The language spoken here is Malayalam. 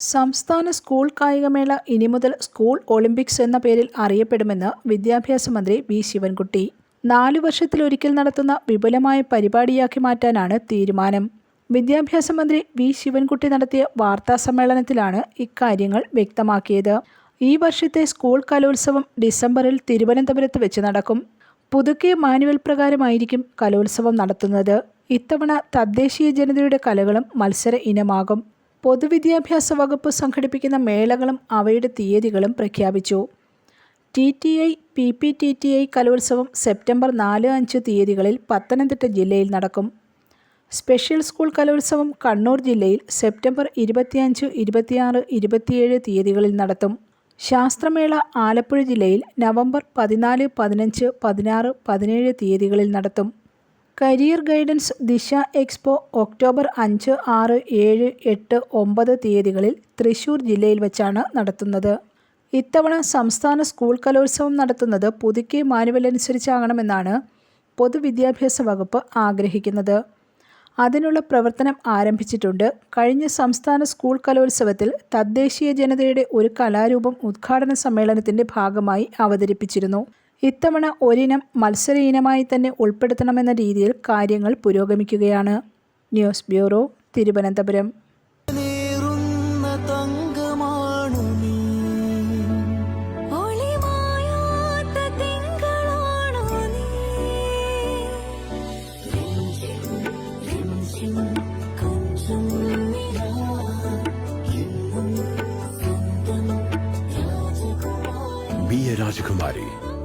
സംസ്ഥാന സ്കൂൾ കായികമേള ഇനി മുതൽ സ്കൂൾ ഒളിമ്പിക്സ് എന്ന പേരിൽ അറിയപ്പെടുമെന്ന് വിദ്യാഭ്യാസ മന്ത്രി വി ശിവൻകുട്ടി. നാലു വർഷത്തിലൊരിക്കൽ നടത്തുന്ന വിപുലമായ പരിപാടിയാക്കി മാറ്റാനാണ് തീരുമാനം. വിദ്യാഭ്യാസ മന്ത്രി വി ശിവൻകുട്ടി നടത്തിയ വാർത്താ സമ്മേളനത്തിലാണ് ഇക്കാര്യങ്ങൾ വ്യക്തമാക്കിയത്. ഈ വർഷത്തെ സ്കൂൾ കലോത്സവം ഡിസംബറിൽ തിരുവനന്തപുരത്ത് വെച്ച് നടക്കും. പുതുക്കിയ മാനുവൽ പ്രകാരമായിരിക്കും കലോത്സവം നടത്തുന്നത്. ഇത്തവണ തദ്ദേശീയ ജനതയുടെ കലകളും മത്സര ഇനമാകും. പൊതുവിദ്യാഭ്യാസ വകുപ്പ് സംഘടിപ്പിക്കുന്ന മേളകളും അവയുടെ തീയതികളും പ്രഖ്യാപിച്ചു. T T I P P T T I കലോത്സവം സെപ്റ്റംബർ നാല് അഞ്ച് തീയതികളിൽ പത്തനംതിട്ട ജില്ലയിൽ നടക്കും. സ്പെഷ്യൽ സ്കൂൾ കലോത്സവം കണ്ണൂർ ജില്ലയിൽ സെപ്റ്റംബർ ഇരുപത്തിയഞ്ച് ഇരുപത്തിയാറ് ഇരുപത്തിയേഴ് തീയതികളിൽ നടത്തും. ശാസ്ത്രമേള ആലപ്പുഴ ജില്ലയിൽ നവംബർ പതിനാല് പതിനഞ്ച് പതിനാറ് പതിനേഴ് തീയതികളിൽ നടത്തും. Career guidance Disha expo October അഞ്ച് ആറ് ഏഴ് എട്ട് ഒമ്പത് തീയതികളിൽ തൃശൂർ ജില്ലയിൽ വെച്ചാണ് നടത്തുന്നത്. ഇത്തവണ സംസ്ഥാന സ്കൂൾ കലോത്സവം നടത്തുന്നത് പുതുക്കിയ മാനുവൽ അനുസരിച്ചാകണമെന്നാണ് പൊതുവിദ്യാഭ്യാസ വകുപ്പ് ആഗ്രഹിക്കുന്നത്. അതിനുള്ള പ്രവർത്തനം ആരംഭിച്ചിട്ടുണ്ട്. കഴിഞ്ഞ സംസ്ഥാന സ്കൂൾ കലോത്സവത്തിൽ തദ്ദേശീയ ജനതയുടെ ഒരു കലാരൂപം ഉദ്ഘാടന സമ്മേളനത്തിന്റെ ഭാഗമായി അവതരിപ്പിച്ചിരുന്നു. ഇത്തവണ ഒരിനം മത്സര ഇനമായി തന്നെ ഉൾപ്പെടുത്തണമെന്ന രീതിയിൽ കാര്യങ്ങൾ പുരോഗമിക്കുകയാണ്. News bureau Thiruvananthapuram. Be a Rajakumari.